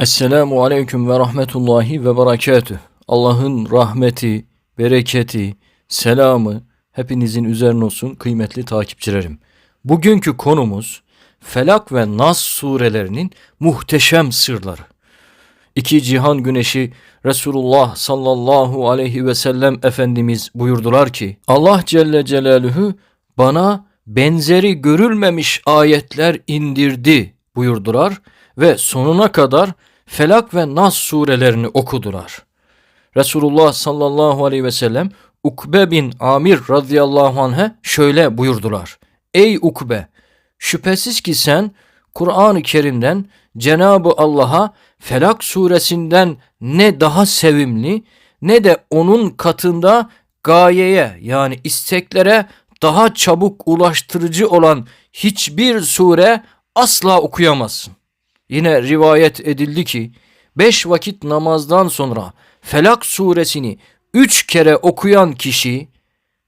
Esselamu aleyküm ve rahmetullahi ve berekatüh. Allah'ın rahmeti, bereketi, selamı hepinizin üzerine olsun kıymetli takipçilerim. Bugünkü konumuz Felak ve Nas surelerinin muhteşem sırları. İki cihan güneşi Resulullah sallallahu aleyhi ve sellem Efendimiz buyurdular ki Allah Celle Celaluhu bana benzeri görülmemiş ayetler indirdi buyurdular ve sonuna kadar Felak ve Nas surelerini okudular. Resulullah sallallahu aleyhi ve sellem Ukbe bin Amir radıyallahu anh'e şöyle buyurdular. Ey Ukbe! Şüphesiz ki sen Kur'an-ı Kerim'den Cenab-ı Allah'a Felak suresinden ne daha sevimli ne de onun katında gayeye yani isteklere daha çabuk ulaştırıcı olan hiçbir sure asla okuyamazsın. Yine rivayet edildi ki beş vakit namazdan sonra Felak suresini üç kere okuyan kişi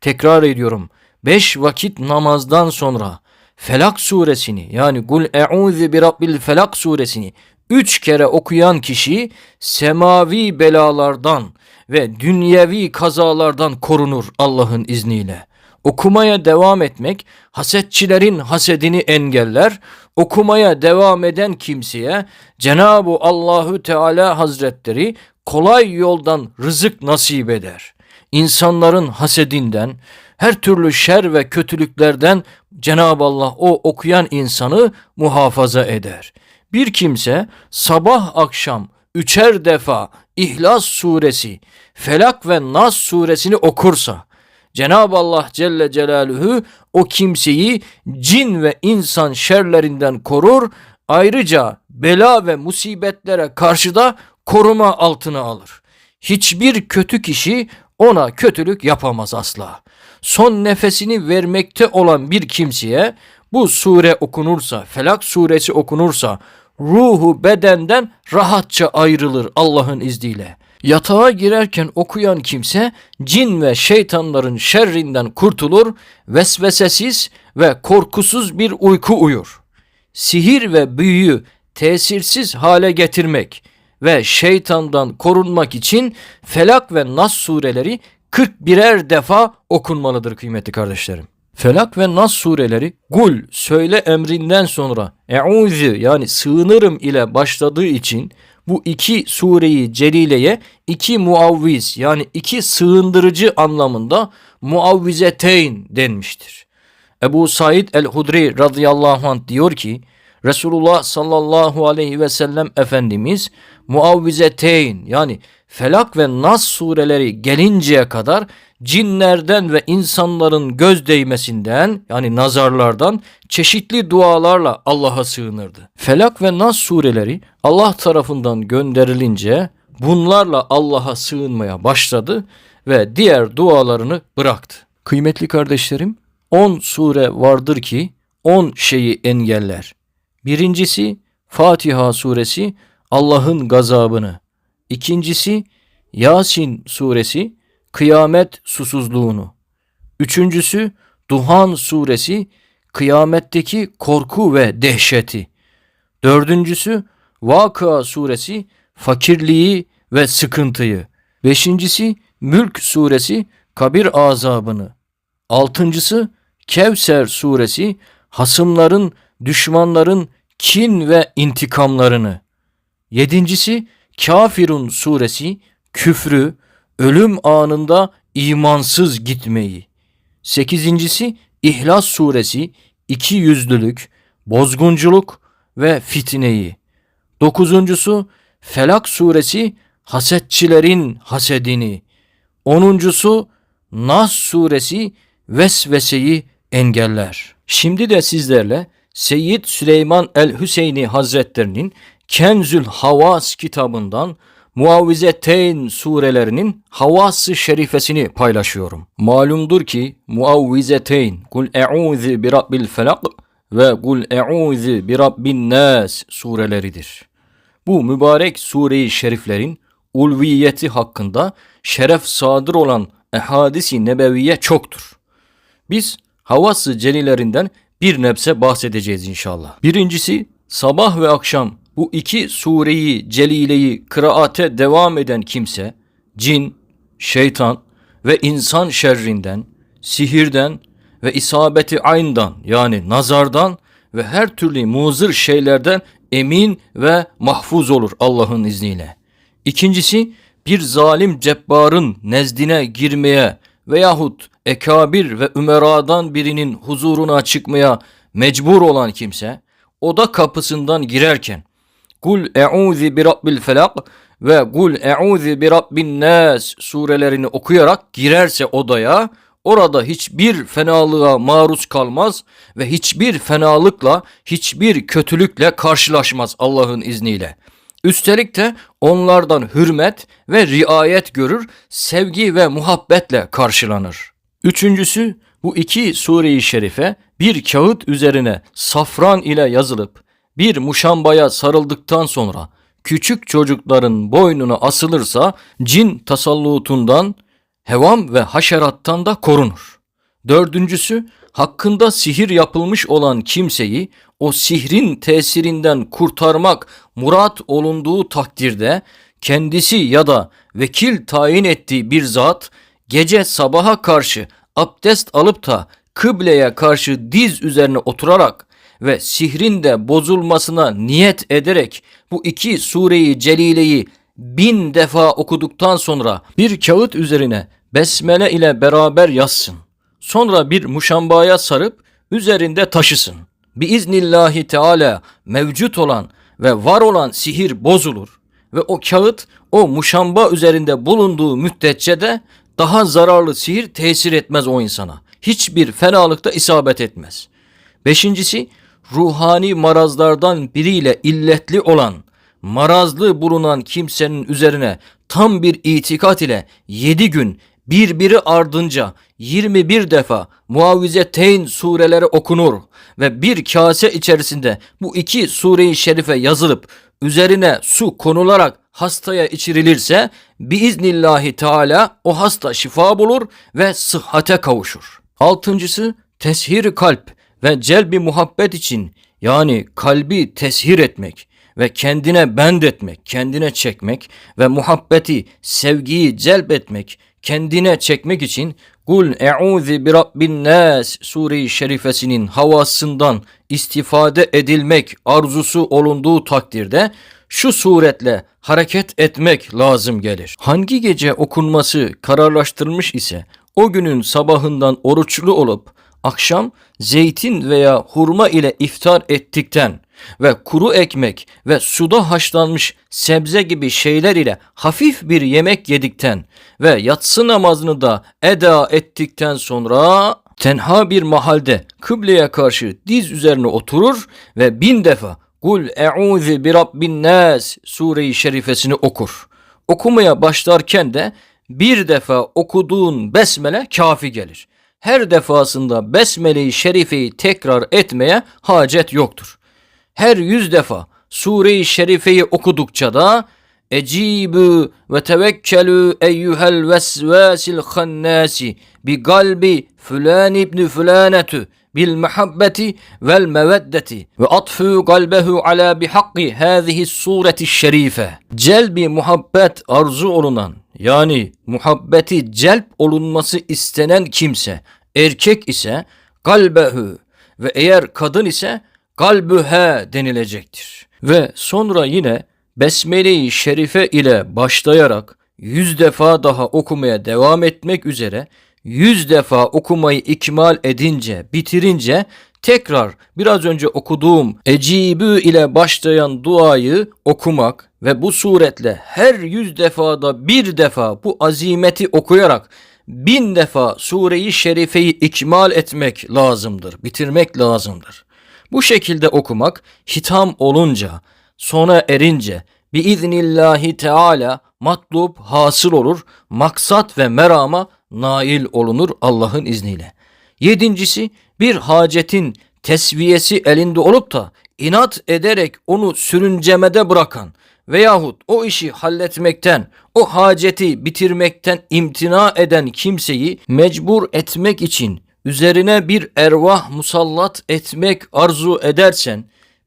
tekrar ediyorum beş vakit namazdan sonra Felak suresini yani Kul e'udhu bi rabbil felak suresini üç kere okuyan kişi semavi belalardan ve dünyevi kazalardan korunur Allah'ın izniyle. Okumaya devam etmek hasetçilerin hasedini engeller. Okumaya devam eden kimseye Cenab-ı Allahü Teala Hazretleri kolay yoldan rızık nasip eder. İnsanların hasedinden, her türlü şer ve kötülüklerden Cenab-ı Allah o okuyan insanı muhafaza eder. Bir kimse sabah akşam üçer defa İhlas suresi, Felak ve Nas suresini okursa, Cenab-ı Allah Celle Celaluhu o kimseyi cin ve insan şerlerinden korur. Ayrıca bela ve musibetlere karşı da koruma altına alır. Hiçbir kötü kişi ona kötülük yapamaz asla. Son nefesini vermekte olan bir kimseye bu sure okunursa, Felak suresi okunursa ruhu bedenden rahatça ayrılır Allah'ın izniyle. Yatağa girerken okuyan kimse cin ve şeytanların şerrinden kurtulur, vesvesesiz ve korkusuz bir uyku uyur. Sihir ve büyüyü tesirsiz hale getirmek ve şeytandan korunmak için Felak ve Nas sureleri 41'er defa okunmalıdır kıymetli kardeşlerim. Felak ve Nas sureleri gul söyle emrinden sonra e'udhu yani sığınırım ile başladığı için bu iki sureyi celileye iki muavviz yani iki sığındırıcı anlamında muavvizeteyn denmiştir. Ebu Said el-Hudri radıyallahu anh diyor ki Resulullah sallallahu aleyhi ve sellem Efendimiz muavvizeteyn yani Felak ve Nas sureleri gelinceye kadar cinlerden ve insanların göz değmesinden yani nazarlardan çeşitli dualarla Allah'a sığınırdı. Felak ve Nas sureleri Allah tarafından gönderilince bunlarla Allah'a sığınmaya başladı ve diğer dualarını bıraktı. Kıymetli kardeşlerim 10 sure vardır ki 10 şeyi engeller. Birincisi Fatiha suresi Allah'ın gazabını. İkincisi Yasin suresi kıyamet susuzluğunu. Üçüncüsü Duhan suresi kıyametteki korku ve dehşeti. Dördüncüsü Vakıa suresi fakirliği ve sıkıntıyı. Beşincisi Mülk suresi kabir azabını. Altıncısı Kevser suresi hasımların, düşmanların kin ve intikamlarını. Yedincisi Kafirun suresi küfrü, ölüm anında imansız gitmeyi. Sekizincisi İhlas suresi iki yüzlülük, bozgunculuk ve fitneyi. Dokuzuncusu Felak suresi hasetçilerin hasedini. Onuncusu Nas suresi vesveseyi engeller. Şimdi de sizlerle Seyyid Süleyman el-Hüseyni Hazretlerinin Kenzül Havas kitabından Muavvizeteyn surelerinin Havas-ı Şerifesini paylaşıyorum. Malumdur ki Muavvizeteyn Kul e'udhu bi rabbil felak ve Kul e'udhu bi rabbin nas sureleridir. Bu mübarek sure-i şeriflerin ulviyeti hakkında şeref sadır olan ehadisi nebeviye çoktur. Biz Havas-ı celilerinden bir nebze bahsedeceğiz inşallah. Birincisi sabah ve akşam bu iki sureyi celileyi kıraate devam eden kimse cin, şeytan ve insan şerrinden, sihirden ve isabeti ayndan yani nazardan ve her türlü muzır şeylerden emin ve mahfuz olur Allah'ın izniyle. İkincisi bir zalim cebbarın nezdine girmeye veyahut ekabir ve ümeradan birinin huzuruna çıkmaya mecbur olan kimse oda kapısından girerken Kul e'udhi bi rabbil felak ve Kul e'udhi bi rabbin nas surelerini okuyarak girerse odaya orada hiçbir fenalığa maruz kalmaz ve hiçbir fenalıkla hiçbir kötülükle karşılaşmaz Allah'ın izniyle. Üstelik de onlardan hürmet ve riayet görür, sevgi ve muhabbetle karşılanır. Üçüncüsü bu iki sure-i şerife bir kağıt üzerine safran ile yazılıp bir muşambaya sarıldıktan sonra küçük çocukların boynuna asılırsa cin tasallutundan, hevam ve haşerattan da korunur. Dördüncüsü hakkında sihir yapılmış olan kimseyi o sihrin tesirinden kurtarmak murat olunduğu takdirde kendisi ya da vekil tayin ettiği bir zat gece sabaha karşı abdest alıp da kıbleye karşı diz üzerine oturarak ve sihrin de bozulmasına niyet ederek bu iki sureyi celileyi bin defa okuduktan sonra bir kağıt üzerine besmele ile beraber yazsın. Sonra bir muşambaya sarıp üzerinde taşısın. Biiznillahi Teala mevcut olan ve var olan sihir bozulur ve o kağıt o muşamba üzerinde bulunduğu müddetçe de daha zararlı sihir tesir etmez o insana. Hiçbir fenalıkta isabet etmez. Beşincisi ruhani marazlardan biriyle illetli olan marazlı bulunan kimsenin üzerine tam bir itikat ile yedi gün birbiri ardınca 21 defa muavizeteyn sureleri okunur ve bir kase içerisinde bu iki sureyi şerife yazılıp üzerine su konularak hastaya içirilirse biiznillahi teala o hasta şifa bulur ve sıhhate kavuşur. Altıncısı teshir kalp ve celbi muhabbet için yani kalbi teshir etmek ve kendine bend etmek, kendine çekmek ve muhabbeti, sevgiyi celbetmek, kendine çekmek için Kul e'udhi bi rabbin nas sure-i şerifesinin havasından istifade edilmek arzusu olunduğu takdirde şu suretle hareket etmek lazım gelir. Hangi gece okunması kararlaştırılmış ise o günün sabahından oruçlu olup akşam zeytin veya hurma ile iftar ettikten ve kuru ekmek ve suda haşlanmış sebze gibi şeyler ile hafif bir yemek yedikten ve yatsı namazını da eda ettikten sonra tenha bir mahalde kıbleye karşı diz üzerine oturur ve bin defa Kul e'udhu bi rabbin nas sure-i şerifesini okur. Okumaya başlarken de bir defa okuduğun besmele kafi gelir. Her defasında besmele-i şerifeyi tekrar etmeye hacet yoktur her yüz defa Sure-i Şerife'yi okudukça da Ecibu ve tevekkelü eyyuhel vesvasil hannasi bi galbi fulan ibn fulanetü bil muhabbeti vel meveddeti ve atfu kalbehu ala bi hakki hâzihi sureti şerife. Celbi muhabbet arzu olunan yani muhabbeti celp olunması istenen kimse erkek ise kalbehu ve eğer kadın ise kalbühe denilecektir. Ve sonra yine Besmele-i Şerife ile başlayarak yüz defa daha okumaya devam etmek üzere yüz defa okumayı ikmal edince, bitirince tekrar biraz önce okuduğum Ecibü ile başlayan duayı okumak ve bu suretle her yüz defada bir defa bu azimeti okuyarak bin defa sureyi şerifeyi ikmal etmek lazımdır, bitirmek lazımdır. Bu şekilde okumak hitam olunca, sona erince biiznillahi teala matlub hasıl olur, maksat ve merama nail olunur Allah'ın izniyle. Yedincisi bir hacetin tesviyesi elinde olup da inat ederek onu sürüncemede bırakan veyahut o işi halletmekten, o haceti bitirmekten imtina eden kimseyi mecbur etmek için üzerine bir ervah musallat etmek arzu edersen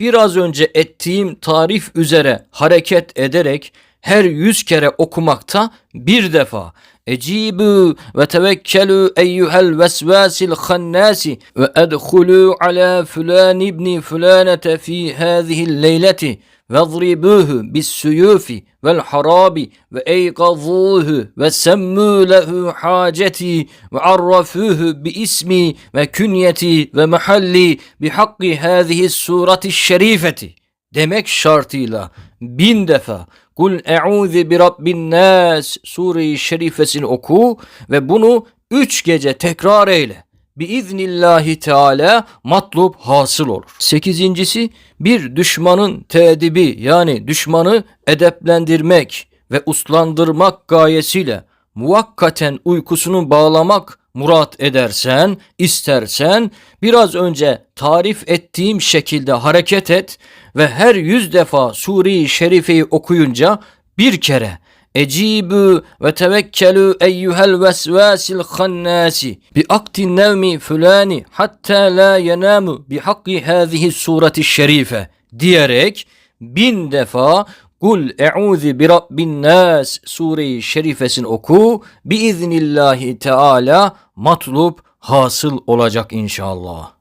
biraz önce ettiğim tarif üzere hareket ederek her yüz kere okumakta bir defa أجيبوا وتوكلوا أيها الوسواس الخناس وأدخلوا على فلان ابن فلانة في هذه الليلة واضربوه بالسيوف والحراب وأيقظوه وسموا له حاجتي وعرفوه باسمي وكنيتي ومحلي بحق هذه السورة الشريفة. demek şartıyla bin defa Kul e'udhu bi rabbin nas sure-i şerifesini oku ve bunu üç gece tekrar eyle. Biiznillahi Teala matlub hasıl olur. Sekizincisi bir düşmanın teedibi yani düşmanı edeplendirmek ve uslandırmak gayesiyle muvakkaten uykusunu bağlamak murat edersen, istersen biraz önce tarif ettiğim şekilde hareket et ve her yüz defa Sure-i Şerife'yi okuyunca bir kere Ecibu ve tevekkelu eyyuhel vesvasil hannasi bi aktin nevmi fulani hatta la yenamu bi hakki hâzihi sureti şerife diyerek bin defa Kul e'udhu bi rabbin nas sure-i şerifesini oku biiznillahi teala matlub hasıl olacak inşallah.